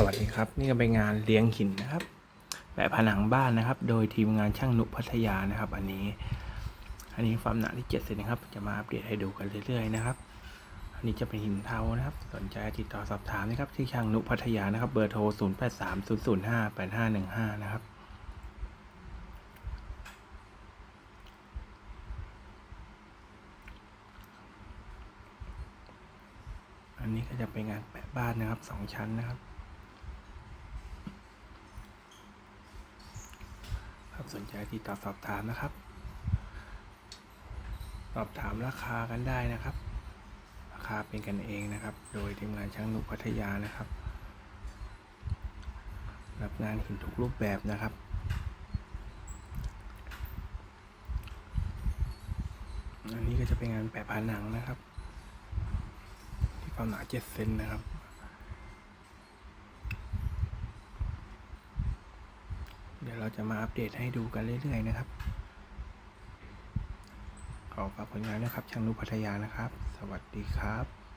สวัสดีครับ นี่ก็เป็นงานเลี้ยงหินนะครับแปะผนังบ้านนะครับ โดยทีมงานช่างนุพัทยานะครับ อันนี้ อันนี้ความหนาที่เจ็ดเซนนะครับ จะมาอัปเดตให้ดูกันเรื่อยๆนะครับ อันนี้จะเป็นหินเทานะครับ สนใจติดต่อสอบถามนะครับที่ช่างนุพัทยานะครับ เบอร์โทร 0 8 3 0 0 5 8 5 1 5 นะครับอันนี้ก็จะเป็นงานแปะบ้านนะครับสองชั้นนะครับ ครับ สนใจติดต่อสอบถามนะครับ สอบถามราคากันได้นะครับ ราคาเป็นกันเองนะครับ โดยทีมงานช่างนุพัทยานะครับ รับงานหินทุกรูปแบบนะครับอันนี้ก็จะเป็นงานแปะผนังนะครับ ที่ความหนา7เซนนะครับ เดี๋ยวเราจะมาอัปเดตให้ดูกันเรื่อย ๆ นะครับ ขอฝากผลงานนะครับช่างนุพัทยานะครับ สวัสดีครับ